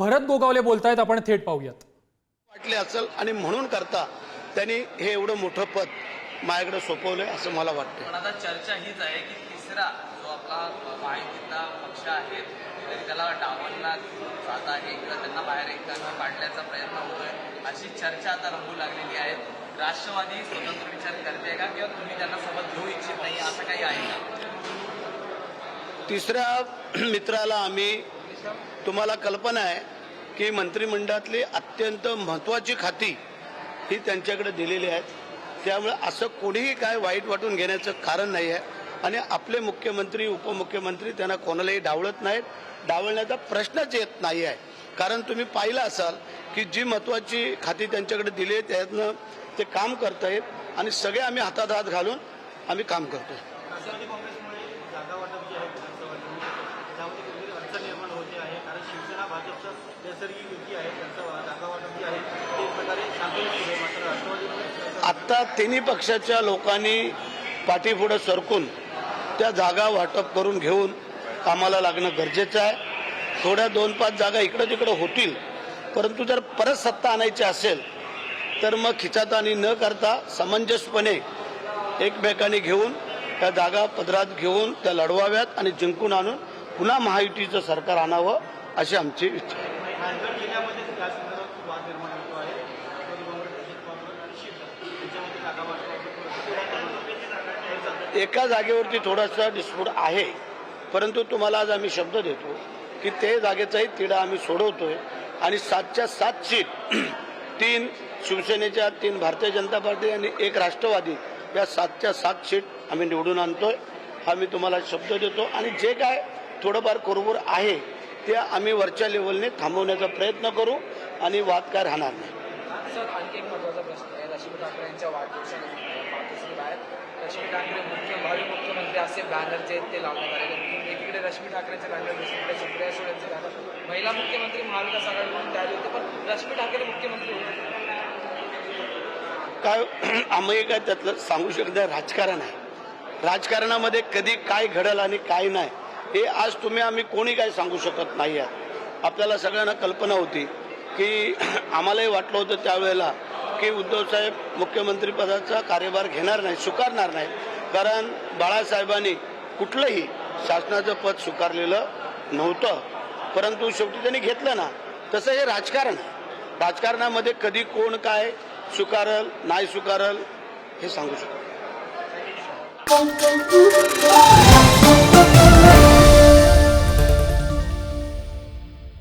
भरत गोगावले बोलतायत आपण थेट पाहूयात. वाटले असेल आणि म्हणून करता त्यांनी हे एवढं मोठं पद माझ्याकडे सोपवलंय असं मला वाटतं पण आता चर्चा हीच आहे की तिसरा जो आपला महायुतीतला पक्ष आहे तरी त्याला डावांना जात आहे किंवा त्यांना बाहेर एकट्यानं काढण्याचा प्रयत्न होतोय अशी चर्चा आता रंगू लागलेली आहे. राष्ट्रवादी स्वतंत्र विचार करते का किंवा तुम्ही त्यांना सोबत घेऊ इच्छित नाही असं काही आहे का? तिसऱ्या मित्राला आम्ही तुम्हाला कल्पना आहे की मंत्रिमंडळातली अत्यंत महत्त्वाची खाती ही त्यांच्याकडे दिलेली आहेत. त्यामुळे असं कोणीही काय वाईट वाटून घेण्याचं कारण नाही आहे. आणि आपले मुख्यमंत्री उपमुख्यमंत्री त्यांना कोणालाही डावळत नाहीत. डावळण्याचा प्रश्नच येत नाही आहे. कारण तुम्ही पाहिलं असाल की जी महत्त्वाची खाती त्यांच्याकडे दिली आहेत त्यातनं ते काम करतायत आणि सगळे आम्ही हातात हात घालून आम्ही काम करतो राष्ट्रवादी काँग्रेसमुळे जागा वाटप जे आहे विधानसभा त्यामध्ये कुठेतरी अडचण निर्माण होते आहे कारण शिवसेना भाजपचं नैसर्गिक युती आहे आहे ते प्रकारे शांततेत मात्र आत्ता तिन्ही पक्षाच्या लोकांनी पाठीपुढं सरकून त्या जागा वाटप करून घेऊन कामाला लागणं गरजेचं आहे. थोड्या दोन पाच जागा इकडं तिकडं होतील. परंतु जर परत सत्ता आणायची असेल तर मग खिचातानी न करता समंजसपणे एकमेकांनी घेऊन त्या जागा पदरात घेऊन त्या लढवाव्यात आणि जिंकून आणून पुन्हा महायुतीचं सरकार आणावं अशी आमची इच्छा आहे. रायगड जिल्ह्यामध्ये या संदर्भात वाद निर्माण होतो आहे. एका जागेवरती थोडासा डिस्प्यूट आहे. परंतु तुम्हाला आज आम्ही शब्द देतो की ते जागेचाही तिढा आम्ही सोडवतोय. आणि सातच्या सात सीट तीन शिवसेनेच्या तीन भारतीय जनता पार्टी आणि एक राष्ट्रवादी या सातच्या सात सीट आम्ही निवडून आणतोय. हा मी तुम्हाला शब्द देतो. आणि जे काय थोडंफार कुरबुर आहे ते आम्ही वरच्या लेवलने थांबवण्याचा प्रयत्न करू आणि वाद काय राहणार नाही. सर आणखी एक महत्त्वाचा प्रश्न आहे. रश्मी ठाकरे यांच्या वाढदिवसानिमित्त ठाकरे मुख्य भावी मुख्यमंत्री असे बॅनर जे आहेत ते लावण्यात आलेले एकीकडे रश्मी ठाकरेंचे बॅनर दुसरीकडे सुप्रिया सुळेंचे बॅनर महिला मुख्यमंत्री महाविकास आघाडीकडून त्याले होते पण रश्मी ठाकरे मुख्यमंत्री होते. काय आम्ही काय त्यातलं सांगू शकत राजकारण आहे. राजकारणामध्ये कधी काय घडल आणि काय नाही हे आज तुम्ही आम्ही कोणी काय सांगू शकत नाही आहे आपल्याला सगळ्यांना कल्पना होती की आम्हालाही वाटलं होतं त्यावेळेला की उद्धवसाहेब मुख्यमंत्रीपदाचा कार्यभार घेणार नाही स्वीकारणार नाही कारण बाळासाहेबांनी कुठलंही शासनाचं पद स्वीकारलेलं नव्हतं. परंतु शेवटी त्यांनी घेतलं ना. तसं हे राजकारण राजकारणामध्ये कधी कोण काय स्वीकारल नाही स्वीकारल हे सांगू शकतो